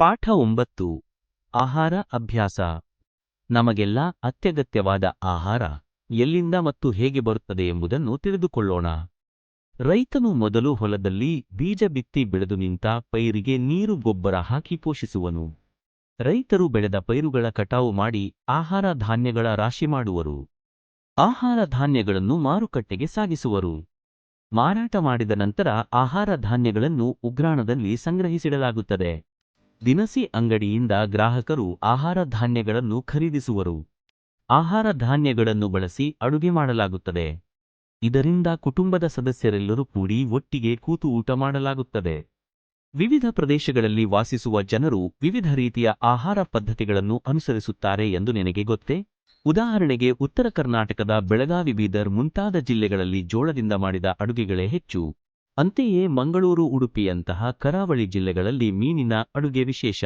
ಪಾಠ ಒಂಬತ್ತು. ಆಹಾರ ಅಭ್ಯಾಸ. ನಮಗೆಲ್ಲ ಅತ್ಯಗತ್ಯವಾದ ಆಹಾರ ಎಲ್ಲಿಂದ ಮತ್ತು ಹೇಗೆ ಬರುತ್ತದೆ ಎಂಬುದನ್ನು ತಿಳಿದುಕೊಳ್ಳೋಣ. ರೈತನು ಮೊದಲು ಹೊಲದಲ್ಲಿ ಬೀಜ ಬಿತ್ತಿ ಬೆಳೆದು ನಿಂತ ಪೈರಿಗೆ ನೀರು ಗೊಬ್ಬರ ಹಾಕಿ ಪೋಷಿಸುವನು. ರೈತರು ಬೆಳೆದ ಪೈರುಗಳ ಕಟಾವು ಮಾಡಿ ಆಹಾರ ಧಾನ್ಯಗಳ ರಾಶಿ ಮಾಡುವರು. ಆಹಾರ ಧಾನ್ಯಗಳನ್ನು ಮಾರುಕಟ್ಟೆಗೆ ಸಾಗಿಸುವರು. ಮಾರಾಟ ಮಾಡಿದ ನಂತರ ಆಹಾರ ಧಾನ್ಯಗಳನ್ನು ಉಗ್ರಾಣದಲ್ಲಿ ಸಂಗ್ರಹಿಸಿಡಲಾಗುತ್ತದೆ. ದಿನಸಿ ಅಂಗಡಿಯಿಂದ ಗ್ರಾಹಕರು ಆಹಾರ ಧಾನ್ಯಗಳನ್ನು ಖರೀದಿಸುವರು. ಆಹಾರ ಧಾನ್ಯಗಳನ್ನು ಬಳಸಿ ಅಡುಗೆ ಮಾಡಲಾಗುತ್ತದೆ. ಇದರಿಂದ ಕುಟುಂಬದ ಸದಸ್ಯರೆಲ್ಲರೂ ಕೂಡಿ ಒಟ್ಟಿಗೆ ಕೂತು ಊಟ ಮಾಡಲಾಗುತ್ತದೆ. ವಿವಿಧ ಪ್ರದೇಶಗಳಲ್ಲಿ ವಾಸಿಸುವ ಜನರು ವಿವಿಧ ರೀತಿಯ ಆಹಾರ ಪದ್ಧತಿಗಳನ್ನು ಅನುಸರಿಸುತ್ತಾರೆ ಎಂದು ನಿನಗೆ ಗೊತ್ತೇ? ಉದಾಹರಣೆಗೆ ಉತ್ತರ ಕರ್ನಾಟಕದ ಬೆಳಗಾವಿ ಬೀದರ್ ಮುಂತಾದ ಜಿಲ್ಲೆಗಳಲ್ಲಿ ಜೋಳದಿಂದ ಮಾಡಿದ ಅಡುಗೆಗಳೇ ಹೆಚ್ಚು. ಅಂತೆಯೇ ಮಂಗಳೂರು, ಉಡುಪಿಯಂತಹ ಕರಾವಳಿ ಜಿಲ್ಲೆಗಳಲ್ಲಿ ಮೀನಿನ ಅಡುಗೆ ವಿಶೇಷ.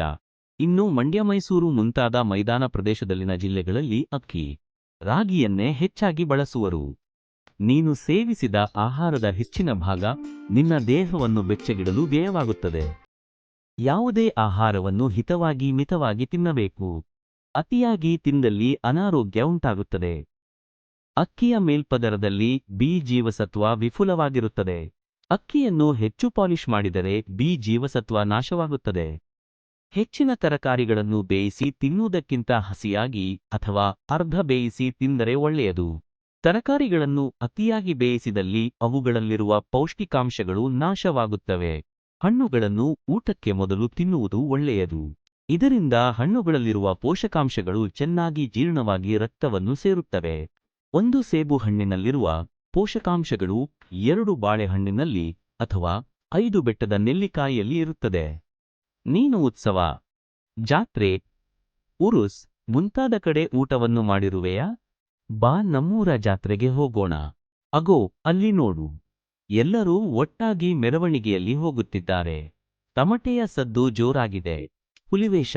ಇನ್ನು ಮಂಡ್ಯ ಮೈಸೂರು ಮುಂತಾದ ಮೈದಾನ ಪ್ರದೇಶದಲ್ಲಿನ ಜಿಲ್ಲೆಗಳಲ್ಲಿ ಅಕ್ಕಿ, ರಾಗಿಯನ್ನೇ ಹೆಚ್ಚಾಗಿ ಬಳಸುವರು. ನೀನು ಸೇವಿಸಿದ ಆಹಾರದ ಹೆಚ್ಚಿನ ಭಾಗ ನಿನ್ನ ದೇಹವನ್ನು ಬೆಚ್ಚಗಿಡಲು ವ್ಯಯವಾಗುತ್ತದೆ. ಯಾವುದೇ ಆಹಾರವನ್ನು ಹಿತವಾಗಿ ಮಿತವಾಗಿ ತಿನ್ನಬೇಕು. ಅತಿಯಾಗಿ ತಿಂದಲ್ಲಿ ಅನಾರೋಗ್ಯ ಉಂಟಾಗುತ್ತದೆ. ಅಕ್ಕಿಯ ಮೇಲ್ಪದರದಲ್ಲಿ ಬಿ ಜೀವಸತ್ವ ವಿಫುಲವಾಗಿರುತ್ತದೆ. ಅಕ್ಕಿಯನ್ನು ಹೆಚ್ಚು ಪಾಲಿಷ್ ಮಾಡಿದರೆ ಬಿ ಜೀವಸತ್ವ ನಾಶವಾಗುತ್ತದೆ. ಹೆಚ್ಚಿನ ತರಕಾರಿಗಳನ್ನು ಬೇಯಿಸಿ ತಿನ್ನುವುದಕ್ಕಿಂತ ಹಸಿಯಾಗಿ ಅಥವಾ ಅರ್ಧ ಬೇಯಿಸಿ ತಿಂದರೆ ಒಳ್ಳೆಯದು. ತರಕಾರಿಗಳನ್ನು ಅತಿಯಾಗಿ ಬೇಯಿಸಿದಲ್ಲಿ ಅವುಗಳಲ್ಲಿರುವ ಪೌಷ್ಟಿಕಾಂಶಗಳು ನಾಶವಾಗುತ್ತವೆ. ಹಣ್ಣುಗಳನ್ನು ಊಟಕ್ಕೆ ಮೊದಲು ತಿನ್ನುವುದು ಒಳ್ಳೆಯದು. ಇದರಿಂದ ಹಣ್ಣುಗಳಲ್ಲಿರುವ ಪೋಷಕಾಂಶಗಳು ಚೆನ್ನಾಗಿ ಜೀರ್ಣವಾಗಿ ರಕ್ತವನ್ನು ಸೇರುತ್ತವೆ. ಒಂದು ಸೇಬು ಹಣ್ಣಿನಲ್ಲಿರುವ ಪೋಷಕಾಂಶಗಳು ಎರಡು ಬಾಳೆಹಣ್ಣಿನಲ್ಲಿ ಅಥವಾ ಐದು ಬೆಟ್ಟದ ನೆಲ್ಲಿಕಾಯಿಯಲ್ಲಿ ಇರುತ್ತದೆ. ನೀನು ಉತ್ಸವ, ಜಾತ್ರೆ, ಉರುಸ್ ಮುಂತಾದ ಕಡೆ ಊಟವನ್ನು ಮಾಡಿರುವೆಯಾ? ಬಾ ನಮ್ಮೂರ ಜಾತ್ರೆಗೆ ಹೋಗೋಣ. ಅಗೋ, ಅಲ್ಲಿ ನೋಡು. ಎಲ್ಲರೂ ಒಟ್ಟಾಗಿ ಮೆರವಣಿಗೆಯಲ್ಲಿ ಹೋಗುತ್ತಿದ್ದಾರೆ. ತಮಟೆಯ ಸದ್ದು ಜೋರಾಗಿದೆ. ಹುಲಿವೇಷ,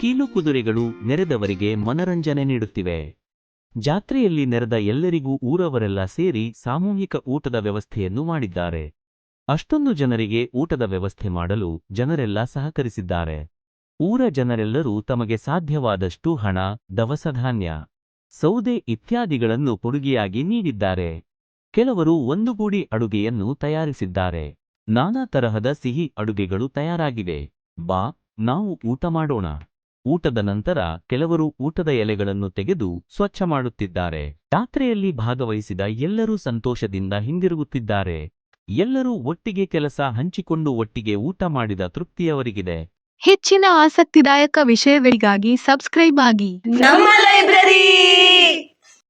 ಕೀಲು ಕುದುರೆಗಳು ನೆರೆದವರಿಗೆ ಮನರಂಜನೆ ನೀಡುತ್ತಿವೆ. ಜಾತ್ರೆಯಲ್ಲಿ ನೆರೆದ ಎಲ್ಲರಿಗೂ ಊರವರೆಲ್ಲ ಸೇರಿ ಸಾಮೂಹಿಕ ಊಟದ ವ್ಯವಸ್ಥೆಯನ್ನು ಮಾಡಿದ್ದಾರೆ. ಅಷ್ಟೊಂದು ಜನರಿಗೆ ಊಟದ ವ್ಯವಸ್ಥೆ ಮಾಡಲು ಜನರೆಲ್ಲ ಸಹಕರಿಸಿದ್ದಾರೆ. ಊರ ಜನರೆಲ್ಲರೂ ತಮಗೆ ಸಾಧ್ಯವಾದಷ್ಟು ಹಣ ದವಸಧಾನ್ಯ ಸೌದೆ ಇತ್ಯಾದಿಗಳನ್ನು ಕೊಡುಗೆಯಾಗಿ ನೀಡಿದ್ದಾರೆ. ಕೆಲವರು ಒಂದುಗೂಡಿ ಅಡುಗೆಯನ್ನು ತಯಾರಿಸಿದ್ದಾರೆ. ನಾನಾ ತರಹದ ಸಿಹಿ ಅಡುಗೆಗಳು ತಯಾರಾಗಿವೆ. ಬಾ, ನಾವು ಊಟ ಮಾಡೋಣ. ಊಟದ ನಂತರ ಕೆಲವರು ಊಟದ ಎಲೆಗಳನ್ನು ತೆಗೆದು ಸ್ವಚ್ಛ ಮಾಡುತ್ತಿದ್ದಾರೆ. ಯಾತ್ರೆಯಲ್ಲಿ ಭಾಗವಹಿಸಿದ ಎಲ್ಲರೂ ಸಂತೋಷದಿಂದ ಹಿಂದಿರುಗುತ್ತಿದ್ದಾರೆ. ಎಲ್ಲರೂ ಒಟ್ಟಿಗೆ ಕೆಲಸ ಹಂಚಿಕೊಂಡು ಒಟ್ಟಿಗೆ ಊಟ ಮಾಡಿದ ತೃಪ್ತಿಯವರಿಗಿದೆ. ಹೆಚ್ಚಿನ ಆಸಕ್ತಿದಾಯಕ ವಿಷಯಗಳಿಗಾಗಿ ಸಬ್ಸ್ಕ್ರೈಬ್ ಆಗಿ. ನಮ್ಮ ಲೈಬ್ರರಿ!